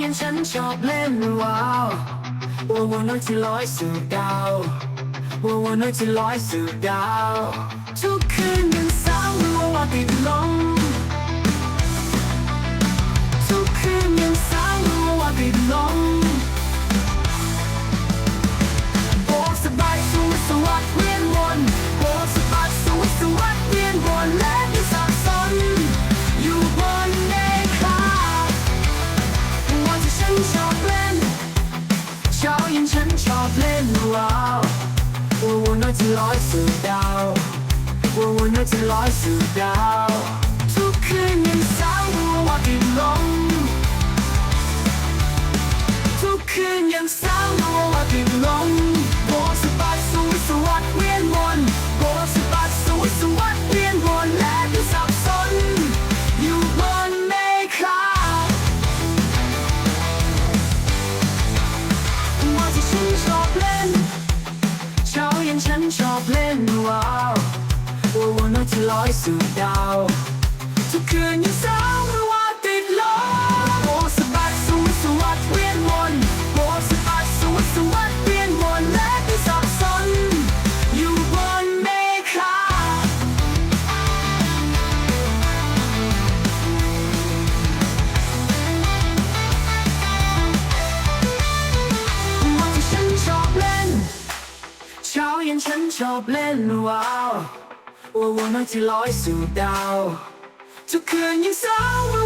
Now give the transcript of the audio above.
อย่างฉันชอบเล่นว้าววัววัวน้อยที่ลอยสู่ดาววัววัวน้อยที่ลอยสู่ดาว ลอยสู่ดาวว่าวันน้อยที่ลอยสู่ดาว ทุกคืนยังสาวว่ากินลมทุกคืนยังสาวว่ากินลม ลอยสู่ดาว ทุกคืนยังสาวไม่ว่าติดลมโบสบายสวยสวัสดเวียนวนโบสบายสวยสวัสดเวียนวนและที่สับสน อยู่บนเมฆาว่าที่ฉันชอบเล่น เช้าเย็นฉันชอบเล่นว้าว ว่าวันน้อยที่ลอยสู่ดาว ทุกคืนยังสาวไม่ว่า